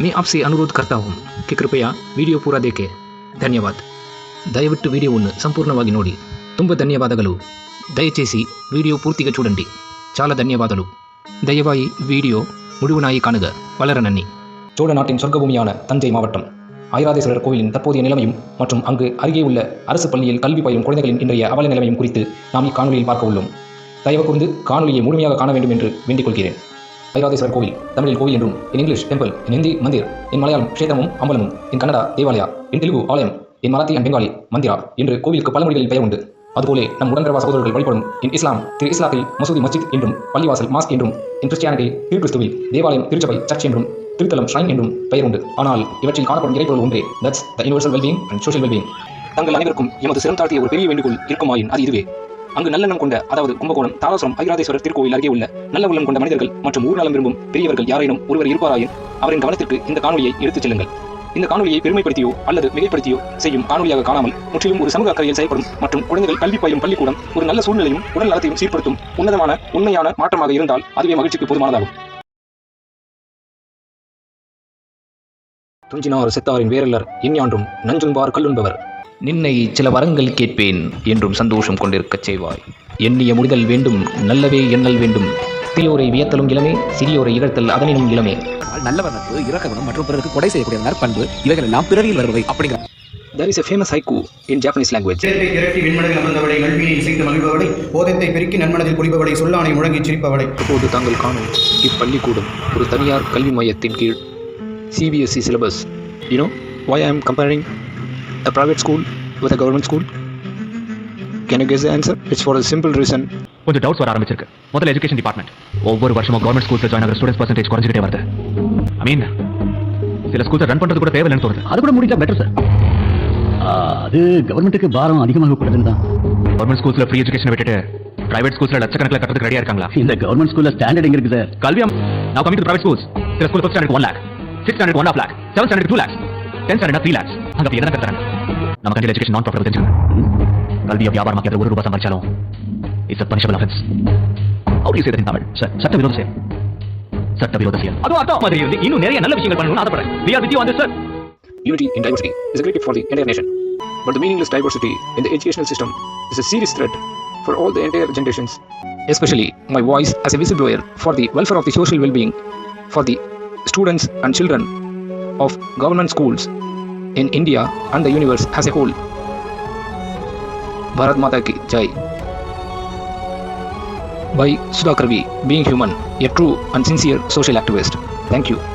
मैं आपसे अनुरोध करता हूँ कि कृपया ವಿಡಿಯೋ ಪೂರಾ ದೇಕೆ ಧನ್ಯವಾದ ದಯವಿಟ್ಟು ವಿಡಿಯೋವನ್ನು ಸಂಪೂರ್ಣವಾಗಿ ನೋಡಿ ತುಂಬ ಧನ್ಯವಾದಗಳು దయచేసి వీడియో పూర్తిగా చూడండి చాలా ధన్యవాదాలు దయవాయి వీడియో முடிவுநாயை காணுக. வளர நன்னி. சோழ நாட்டின் சொர்க்கபூமியான தஞ்சை மாவட்டம். ஐராதேஸ்வரர் கோயிலின் தற்போதைய நிலைமையும் மற்றும் அங்கு அருகே உள்ள அரசு பள்ளியில் கல்வி பயிலும் குழந்தைகளின் இன்றைய அவல நிலைமையும் குறித்து நாம் இக்காணொலியில் பார்க்க உள்ளோம். தயவு கூர்ந்து காணொலியை முழுமையாக காண வேண்டும் என்று வேண்டிக் கொள்கிறேன். ஐராதேஸ்வரர் கோவில் தமிழில் கோவில் என்றும் in English temple in Hindi mandir in Malayalam க்ஷேத்திரமும் அம்பலமும் in Kannada devalaya in Telugu alayam in Marathi and Bengali mandira என்று கோவிலுக்கு பல மொழிகளில் பெயர் உண்டு. அதுபோல நம் உடன்பிறவா சகோதரர்கள் வழிபடும் இன் இஸ்லாம் திரு இஸ்லாத்தில் மசூதி மஸ்ஜித் என்றும் பள்ளிவாசல் மாஸ்க் என்றும் இன் கிறிஸ்டியானிட்டி திருக்கிறிஸ்துவில் தேவாலயம் திருச்சபை சர்ச் என்றும் திருத்தலம் ஷ்ரைன் என்றும் பெயர் உண்டு. ஆனால் இவற்றில் காணப்படும் இறைப்பொருள் ஒன்றே that's the universal wellbeing and social wellbeing தங்கள் அனைவருக்கும் எமது சிரம் தாழ்த்திய ஒரு பெரிய வேண்டுகோள் இருக்குமாயின் அது இதுவே. அங்கு நல்லெண்ணம் கொண்ட அதாவது கும்பகோணம் தாராசுரம் ஐராதேஸ்வரர் திருக்கோயில் அருகே உள்ள நல்ல உள்ளம் கொண்ட மனிதர்கள் மற்றும் ஊர் நலம் விரும்பும் பெரியவர்கள் யாரேனும் ஒருவர் இருப்பாராயின் அவரின் கவனத்திற்கு இந்த காணொலியை எடுத்துச் செல்லுங்கள். இந்த காணொலியை பெருமைப்படுத்தியோ அல்லது மிகைப்படுத்தியோ செய்யும் காணொலியாக காணாமல் முற்றிலும் ஒரு சமூக அக்கறையில் செயல்படும் மற்றும் குழந்தைகள் கல்வி பயிலும் பள்ளிக்கூடம் ஒரு நல்ல சூழ்நிலையும் உடல் நலத்தையும் சீர்படுத்தும் உன்னதமான உண்மையான மாற்றமாக இருந்தால் அதுவே மகிழ்ச்சிக்கு போதுமானதாகும். துஞ்சினார் செத்தாரின் வேரல்லர் இஞ்ஞான்றும் நஞ்சும்பார் கல்லுண்பவர். நின்னை சில வரங்கள் கேட்பேன் என்றும் சந்தோஷம் கொண்டிருக்கச் செய்வாய். எண்ணிய முடிதல் வேண்டும் நல்லவே எண்ணல் வேண்டும். தீயோரை வியத்தலும் இளமே சிறியோரை இகழ்த்தல் அதனினும் இளமே. நல்லவர் நட்பு குணம் மற்றும் பிறருக்கு கொடை செய்யக்கூடிய நற்பண்பு இவைகள் எல்லாம் பிறவியில் வருபவை. அப்படிங்கிற There is a famous haiku in Japanese language. சேத்தை திரட்டி வெண்மனதில் அமர்ந்தவளை நல்வினை இசைத்து மகிழ்பவளை போதத்தை பெருக்கி நன்மனதில் குடிபவளை சொல்லானை முழங்கி சிரிப்பவளை. இப்போது தாங்கள் காணும் இப்பள்ளிக்கூடம் ஒரு தனியார் கல்வி மையத்தின் கீழ். CBSE syllabus you know why I am comparing a private school with a government school? Can you guess the answer? It's for a simple reason. கொஞ்சம் டவுட்ஸ் வர ஆரம்பிச்சிருக்கு. முதல்ல எஜுகேஷன் டிபார்ட்மெண்ட் ஒவ்வொரு வருஷமும் கவர்மெண்ட் ஸ்கூல்ஸ்ல ஜாயின் ஆகிற ஸ்டூடெண்ட்ஸ் பர்சன்டேஜ் குறைஞ்சிட்டே வருது. ஐ மீன் சில ஸ்கூல்ஸ் ரன் பண்றது கூட தேவையில்லைன்னு தோணுது. அது கூட முடிஞ்சா பெட்டர் சார் அது கவர்மெண்ட்டுக்கு பாரம் அதிகமாக கூடாதுன்னு தான். கவர்மெண்ட் ஸ்கூல்ஸ்ல ஃப்ரீ எஜுகேஷன் விட்டுட்டு பிரைவேட் ஸ்கூல்ஸ்ல லட்சக்கணக்கில் கட்டுறதுக்கு ரெடியா இருக்காங்களா? இந்த கவர்மெண்ட் ஸ்கூல்ல ஸ்டாண்டர்ட் எங்க இருக்கு சார் கல்வி நான் கமிங் டு பிரைவேட் ஸ்கூல்ஸ் சில school first standard one lakh six standard one half lakh seven standard two lakhs ten standard three lakhs அங்க அப்படி என்ன கட்டுறாங்க நம்ம கண்டியில் எஜுகேஷன் நான் ப்ராஃபிட் தெரிஞ்சுக்கணும் கல்வியை வியாபாரமாக்கிறது ஒரு ரூபாய் சம்பாதிச்சாலும் it's a punishable offence how you Tamil sir சட்டவிரோத செயல் சட்டவிரோத செயல் அதுவும் அர்த்தம் மாதிரி இருந்து இன்னும் நிறைய நல்ல விஷயங்கள் பண்ணணும்னு ஆசைப்படுறேன் we are with you on this sir Unity in diversity is a great gift for the entire nation. But the meaningless diversity in the educational system is a serious threat for all the entire generations. Especially my voice as a whistleblower for the welfare of the social well-being for the students and children of government schools in India and the universe as a whole. Bharat Mata ki Jai. By Sudhakar V, being human, a true and sincere social activist. Thank you.